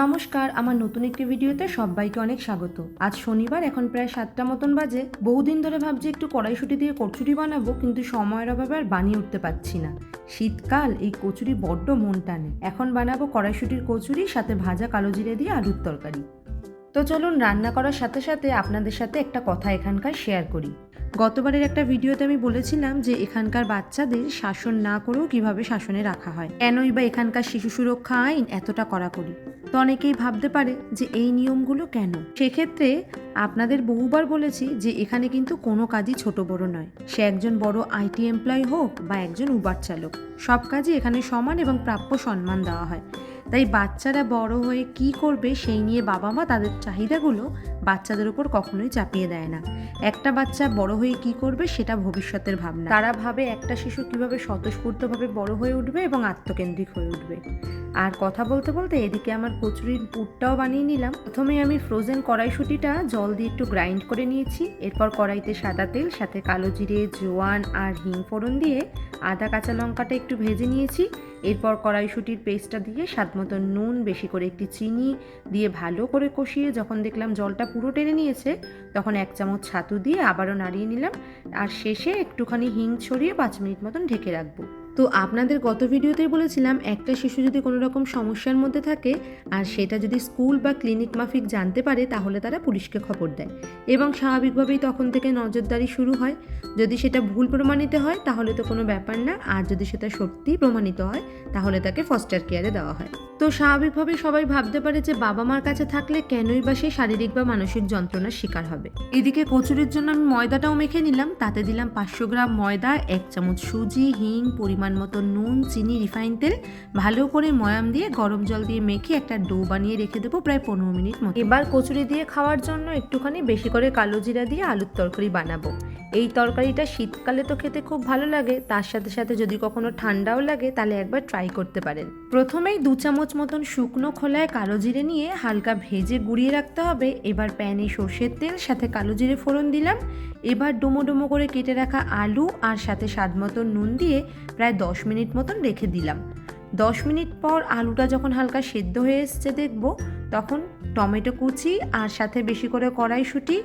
নমস্কার, আমার নতুন একটি ভিডিওতে সবাইকে অনেক স্বাগত। আজ শনিবার, এখন প্রায় সাতটা মতন বাজে। বহুদিন ধরে ভাবছি একটু কড়াইশুটি দিয়ে কচুরি বানাবো, কিন্তু সময়ের অভাবে আর বানিয়ে উঠতে পারছি না। শীতকাল, এই কচুরি বড্ড মন টানে। এখন বানাবো কড়াইশুটির কচুরি, সাথে ভাজা কালো জিরে দিয়ে আলুর তরকারি। তো চলুন, রান্না করার সাথে সাথে আপনাদের সাথে একটা কথা এখানকার শেয়ার করি। গতবারের একটা ভিডিওতে আমি বলেছিলাম যে এখানকার বাচ্চাদের শাসন না করেও কীভাবে শাসনে রাখা হয়। কেনই বা এখানকার শিশু সুরক্ষা আইন এতটা কড়াকড়ি? তো অনেকেই ভাবতে পারে যে এই নিয়মগুলো কেন? সেক্ষেত্রে আপনাদের বহুবার বলেছি যে এখানে কিন্তু কোনো কাজই ছোট বড় নয়। সে একজন বড় আইটি এমপ্লয় হোক বা একজন উবার চালক, সব কাজই এখানে সমান এবং প্রাপ্য সম্মান দেওয়া হয়। তাই বাচ্চারা বড় হয়ে কি করবে সেই নিয়ে বাবা মা তাদের চাহিদাগুলো বাচ্চাদের উপর কখনোই চাপিয়ে দেয় না। একটা বাচ্চা বড় হয়ে কি করবে সেটা ভবিষ্যতের ভাবনা। তারা ভাবে একটা শিশু কীভাবে স্বতঃস্ফূর্তভাবে বড় হয়ে উঠবে এবং আত্মকেন্দ্রিক হয়ে উঠবে। আর কথা বলতে বলতে এদিকে আমার কচুরির পুরটাও বানিয়ে নিলাম। প্রথমে আমি ফ্রোজেন কড়াইশুটিটা জল দিয়ে একটু গ্রাইন্ড করে নিয়েছি। এরপর কড়াইতে সাদা তেল, সাথে কালো জিরে, জোয়ান আর হিং ফোড়ন দিয়ে আদা, কাঁচা লঙ্কাটা একটু ভেজে নিয়েছি। এরপর কড়াইশুটির পেস্টটা দিয়ে স্বাদ মতো নুন, বেশি করে একটি চিনি দিয়ে ভালো করে কষিয়ে যখন দেখলাম জলটা পুরো টেনে নিয়েছে, তখন এক চামচ ছাতু দিয়ে আবারও নাড়িয়ে নিলাম। আর শেষে একটুখানি হিং ছড়িয়ে পাঁচ মিনিট মতন ঢেকে রাখব। তো আপনাদের গত ভিডিওতেই বলেছিলাম, একটা শিশু যদি কোনো রকম সমস্যার মধ্যে থাকে আর সেটা যদি স্কুল বা ক্লিনিক মাফিক জানতে পারে, তাহলে তারা পুলিশকে খবর দেয়। এবং স্বাভাবিকভাবেই তখন থেকে নজরদারি শুরু হয়। যদি সেটা ভুল প্রমাণিত হয়, তাহলে তো কোনো ব্যাপার না। আর যদি সেটা সত্যিই প্রমাণিত হয়, তাহলে তাকে ফস্টার কেয়ারে দেওয়া হয়। তো স্বাভাবিকভাবেই সবাই ভাবতে পারে যে, বাবা মার কাছে থাকলে কেনই বা সে শারীরিক বা মানসিক যন্ত্রণার শিকার হবে। এদিকে কচুরির জন্য আমি ময়দাটাও মেখে নিলাম। তাতে দিলাম পাঁচশো গ্রাম ময়দা, এক চামচ সুজি, হিং, পরিমাণ মতো নুন, চিনি, রিফাইন তেল, ভালো করে ময়াম দিয়ে গরম জল দিয়ে মেখে একটা ডো বানিয়ে রেখে দেবো প্রায় পনেরো মিনিট মতো। এবার কচুরি দিয়ে খাওয়ার জন্য একটুখানি বেশি করে কালো জিরা দিয়ে আলুর তরকারি বানাবো। এই তরকারিটা শীতকালে তো খেতে খুব ভালো লাগে, তার সাথে সাথে যদি কখনো ঠান্ডাও লাগে, তাহলে একবার ট্রাই করতে পারেন। প্রথমেই দু চামচ মতন শুকনো খোলায় কালো জিরে নিয়ে হালকা ভেজে গুঁড়িয়ে রাখতে হবে। এবার প্যানে সর্ষের তেল, সাথে কালো জিরে ফোড়ন দিলাম। এবার ডুমো ডুমো করে কেটে রাখা আলু আর সাথে স্বাদ মতন নুন দিয়ে প্রায় দশ মিনিট মতন রেখে দিলাম। দশ মিনিট পর আলুটা যখন হালকা সেদ্ধ হয়ে এসছে দেখব তখন টমেটো কুচি আর সাথে বেশি করে কড়াইশুঁটি,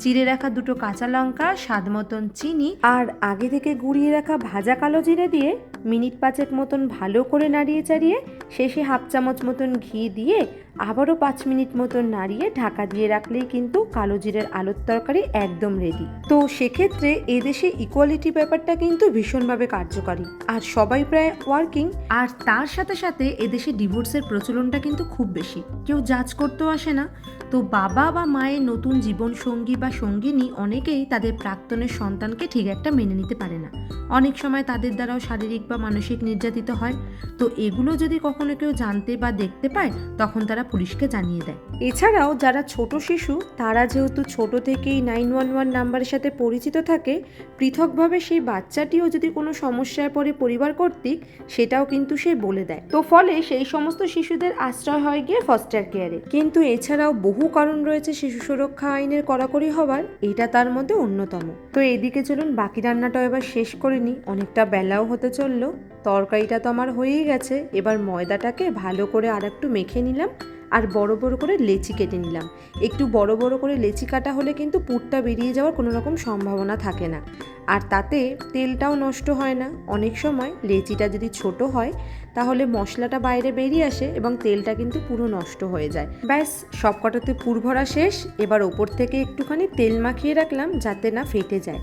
চিড়ে রাখা দুটো কাঁচা লঙ্কা স্বাদ মতন চিনি আর আগে থেকে গুঁড়িয়ে রাখা ভাজা কালো জিরে দিয়ে মিনিট পাঁচেক মতন ভালো করে নাড়িয়ে চাড়িয়ে শেষে হাফ চামচ মতন ঘি দিয়ে আবারও পাঁচ মিনিট মতন নাড়িয়ে ঢাকা দিয়ে রাখলেই কিন্তু কালো জিরের আলুর তরকারি একদম রেডি তো সেক্ষেত্রে এদেশে ইকুয়ালিটি ব্যাপারটা কিন্তু ভীষণভাবে কার্যকারী। আর সবাই প্রায় ওয়ার্কিং আর তার সাথে সাথে এদেশে ডিভোর্সের প্রচলনটা কিন্তু খুব বেশি। কেউ জাজ করতেও আসে না। তো বাবা বা মায়ের নতুন জীবন সঙ্গী বা সঙ্গিনী অনেকেই তাদের প্রাক্তনের সন্তানকে ঠিক একটা মেনে নিতে পারে না। অনেক সময় তাদের দ্বারাও শারীরিক বা মানসিক নির্যাতিত হয়, তো এগুলো যদি কখনো কেউ জানতে বা দেখতে পায়, তখন তারা পুলিশকে জানিয়ে দেয়। এছাড়াও যারা ছোট শিশু, তারা যেহেতু ছোট থেকেই নাইন ওয়ান ওয়ান নাম্বারের সাথে পরিচিত থাকে, পৃথকভাবে সেই বাচ্চাটিও যদি কোনো সমস্যায় পড়ে পরিবার কর্তৃক, সেটাও কিন্তু সে বলে দেয়। তো ফলে সেই সমস্ত শিশুদের আশ্রয় হয় গিয়ে ফস্টার কেয়ারে কিন্তু এছাড়াও বহু কারণ রয়েছে শিশু সুরক্ষা আইনের কড়াকড়ি হবার, এটা তার মধ্যে অন্যতম। তো এদিকে চলুন, বাকি রান্নাটাও এবার শেষ করে নিই। অনেকটা বেলাও হতে চলল। তরকারিটা তো আমার হয়েই গেছে। এবার ময়দাটাকে ভালো করে আর একটু মেখে নিলাম আর বড় বড় করে লেচি কেটে নিলাম। একটু বড় বড় করে লেচি কাটা হলে কিন্তু পুরটা বেরিয়ে যাওয়ার কোনো রকম সম্ভাবনা থাকে না। আর তাতে তেলটাও নষ্ট হয় না। অনেক সময় লেচিটা যদি ছোট হয়, তাহলে মশলাটা বাইরে বেরিয়ে আসে এবং তেলটা কিন্তু পুরো নষ্ট হয়ে যায়। ব্যাস সব কটাতে পুর ভরা শেষ। এবার ওপর থেকে একটুখানি তেল মাখিয়ে রাখলাম যাতে না ফেটে যায়।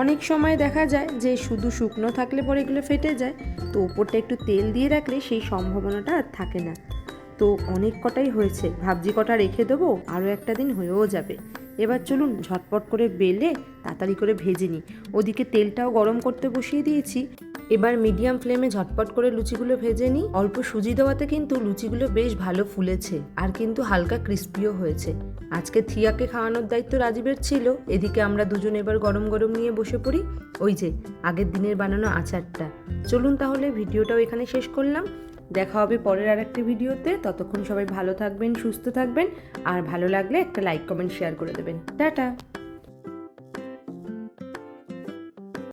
অনেক সময় দেখা যায় যে শুধু শুকনো থাকলে পরে এগুলো ফেটে যায়, তো ওপরটা একটু তেল দিয়ে রাখলে সেই সম্ভাবনাটা আর থাকে না। তো অনেক কটাই হয়েছে ভাবজি কটা রেখে দেবো, আরও একটা দিন হয়েও যাবে। এবার চলুন ঝটপট করে বেলে তাড়াতাড়ি করে ভেজে নিই। ওদিকে তেলটাও গরম করতে বসিয়ে দিয়েছি। এবার মিডিয়াম ফ্লেমে ঝটপট করে লুচিগুলো ভেজে নিই। অল্প সুজি দেওয়াতে কিন্তু লুচিগুলো বেশ ভালো ফুলেছে আর কিন্তু হালকা ক্রিস্পিও হয়েছে। আজকে থিয়াকে খাওয়ানোর দায়িত্ব রাজীবের ছিল। এদিকে আমরা দুজন এবার গরম গরম নিয়ে বসে পড়ি। ওই যে, আগের দিনের বানানো আচারটা। চলুন তাহলে ভিডিওটাও এখানে শেষ করলাম। দেখা হবে পরের আর একটি ভিডিওতে। ততক্ষণ সবাই ভালো থাকবেন, সুস্থ থাকবেন। আর ভালো লাগলে একটা লাইক কমেন্ট শেয়ার করে দেবেন। টাটা!